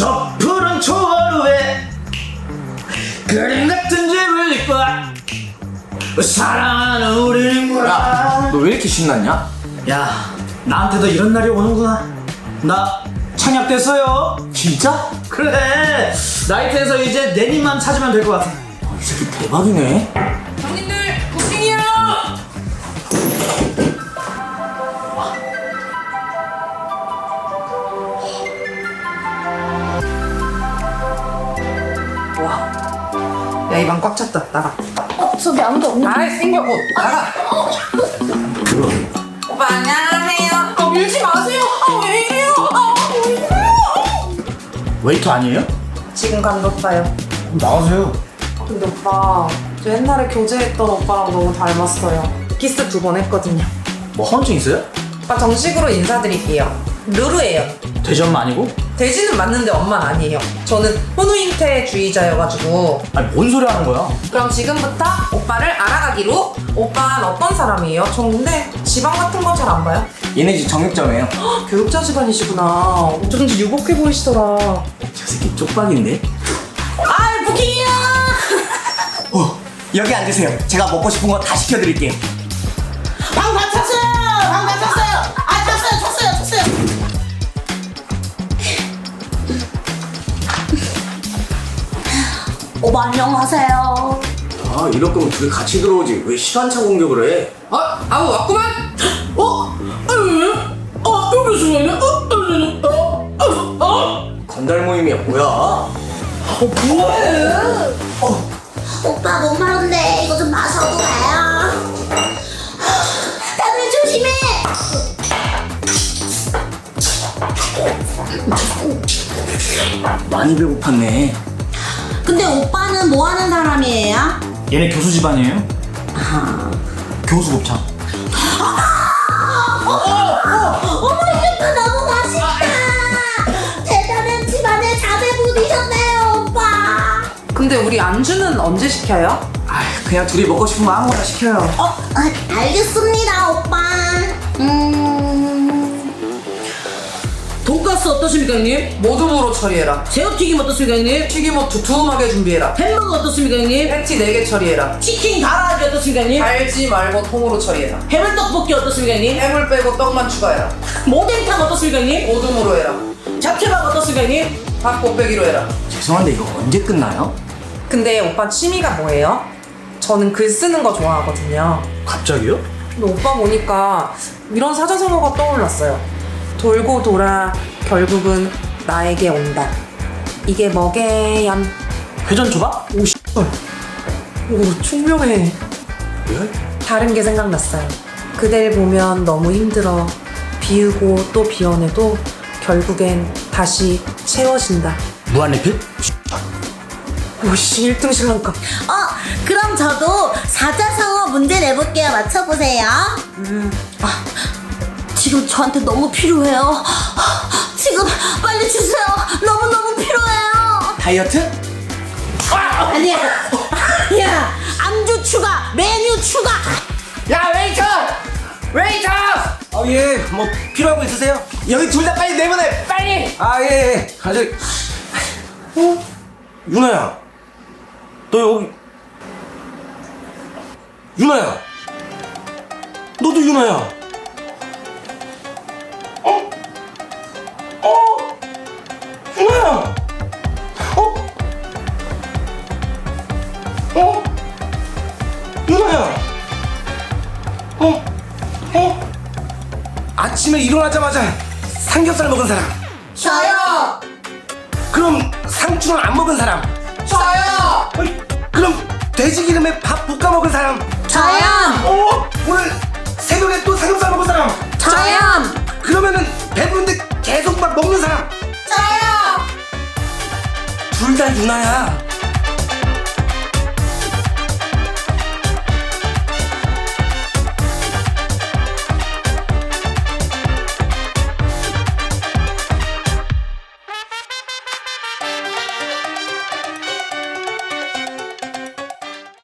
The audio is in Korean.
저 푸른 초월에 그림 같은 집을 입고 사랑하는 우리는 뭐야 너왜 이렇게 신났냐? 야 나한테도 이런 날이 오는구나 나 창약됐어요 진짜? 그래 나이트에서 이제 내 님만 찾으면 될 것 같아 이 새끼 대박이네. 형님들 부킹이요. 와. 야, 이 방 꽉 찼다. 나가. 어, 저기 아무도 없는 아이, 생겨고. 나가. 오빠, 안녕하세요. 아, 밀지 마세요. 아, 왜 이래요? 아, 왜 이래요? 웨이터 아니에요? 지금 간 오빠요. 그럼 나가세요 근데 오빠, 저 옛날에 교제했던 오빠랑 너무 닮았어요. 키스 두 번 했거든요. 뭐 헌증 있어요? 오빠 정식으로 인사드릴게요. 루루예요. 엄마 아니고? 돼지는 맞는데 엄마는 아니에요. 저는 혼우잉태주의자여가지고 아니 뭔 소리 하는 거야 그럼 지금부터 오빠를 알아가기로 오빠는 어떤 사람이에요? 저 근데 지방 같은 건 잘 안 봐요. 얘네 집 정육점이에요. 교육자 집안이시구나. 어쩐지 유복해 보이시더라. 저 새끼 쪽박인데? 아 부킹이야! 어, 여기 앉으세요. 제가 먹고 싶은 거 다 시켜드릴게요. 방다 찼어요! 방 오빠 안녕하세요. 아, 이럴 거면 둘이 같이 들어오지. 왜 시간차 공격을 해? 아, 아우 왔구만. 어? 아유 아 여기 순간에 어? 어? 어? 어? 건달 모임이야, 뭐야? 어 뭐해 오빠 목마른데 이거 좀 마셔도 돼요? 다들 조심해! 많이 배고팠네. 근데 오빠는 뭐 하는 사람이에요? 얘네 교수 집안이에요? 교수 곱창 어머 이거 너무 맛있다! 대단한 집안에 자매분이셨네요 오빠! 근데 우리 안주는 언제 시켜요? 아, 그냥 둘이 먹고 싶은 거 아무거나 시켜요. 어, 아, 알겠습니다 오빠 어떠십니까 형님? 모둠으로 처리해라. 새우튀김 어떻습니까 형님? 튀김옷 두툼하게 준비해라. 햄버거 어떻습니까 형님? 팬티 4개 처리해라. 치킨 가라아기 어떻습니까 형님? 달지 말고 통으로 처리해라. 해물떡볶이 어떻습니까 형님? 해물 빼고 떡만 추가해라. 모델탕 어떻습니까 형님? 모둠으로 해라. 잡채밥 어떻습니까 형님? 밥 곱빼기로 해라. 죄송한데 이거 언제 끝나요? 근데 오빠 취미가 뭐예요? 저는 글 쓰는 거 좋아하거든요. 갑자기요? 근데 오빠 보니까 이런 사자성어가 떠올랐어요. 돌고 돌아 결국은 나에게 온다. 이게 뭐게얌? 회전 초밥? 오 씨발. 오 총명해. 왜? 다른 게 생각났어요. 그댈 보면 너무 힘들어. 비우고 또 비워내도 결국엔 다시 채워진다. 무한리필? 오씨 1등 신랑감. 어, 그럼 저도 사자성어 문제 내볼게요. 맞춰보세요. 음, 아, 지금 저한테 너무 필요해요. 지금 빨리 주세요. 너무너무 필요해요. 다이어트? 아니야. 야, 안주 추가, 메뉴 추가. 야, 웨이터! 웨이터! 아, 예, 뭐, 필요한 거 있으세요? 여기 둘 다 빨리 내보내! 빨리! 아, 예, 예. 아, 저, 어? 유나야. 너 여기. 유나야. 너도 유나야. 유나야. 어? 어? 아침에 일어나자마자 삼겹살 먹은 사람. 저요. 그럼 상추는 안 먹은 사람. 저요. 어이, 그럼 돼지 기름에 밥 볶아 먹은 사람. 저요. 어? 오늘 새벽에 또 삼겹살 먹은 사람. 저요. 그러면은 배부른데 계속 막 먹는 사람. 저요. 둘 다 유나야.